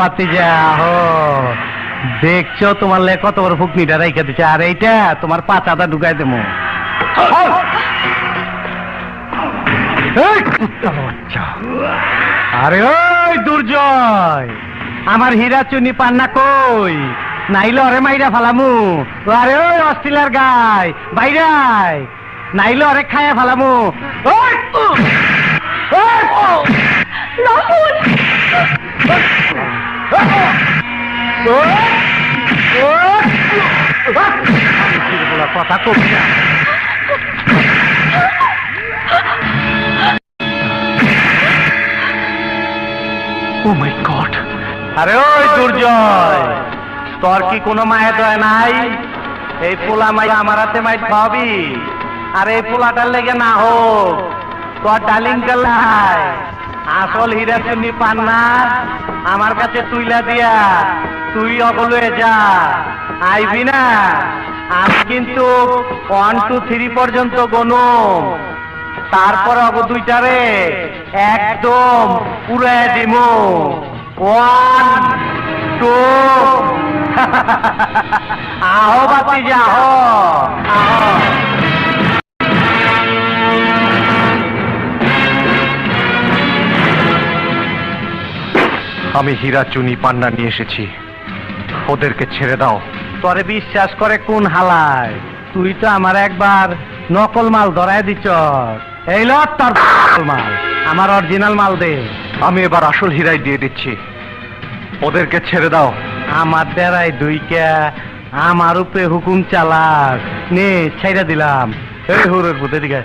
বাতিজা আহো দেখছ তোমার লে কত বড় ফুকনিটা রাইখা দিছে, আর এইটা তোমার পাচাটা ঢুকাই দেবো। আরে ওই দুর্জয়, আমার হীরা চুনি পান্না কই নাইলে অরে মাইরা ফালামু আরে ওই অস্ট্রেলিয়ার গাই, বাইরাই নাইলে অরে খায়া ফালামু! ওই! কথা কবি না ও মাই গড আরে ওই দুর্জয় তোর কি কোনো মায়ের দয়া নাই? এই পোলা মাই আমার হাতে মাই খাবি আর এই পোলাটার লেগে না হোক তোর ডালিং কালাই আসল হীরা চুনি পান না। আমার কাছে তুইলা দিয়া, তুই অগলে যা। আইবি না। আমি কিন্তু ওয়ান টু থ্রি পর্যন্ত গনুম তারপর অগ দুইটারে একদম পুরাই দিমু। ওয়ান টু আহো বাতি যা আহো। আমি হীরা চুনি পান্না নিয়ে এসেছি। ওদেরকে ছেড়ে দাও। তোরে বিশ্বাস করে কোন হালায়? তুই তো আমার একবার নকল মাল ধরায় দিছ। এই ল তোর নকল মাল। আমার অরিজিনাল মাল দে। আমি এবার আসল হীরাই দিয়ে দিচ্ছি। ওদেরকে ছেড়ে দাও। আমার দেরাই দুইকা আমার উপরে হুকুম চালাক। নে ছেড়ে দিলাম। এই হুরের পুতে দিকে।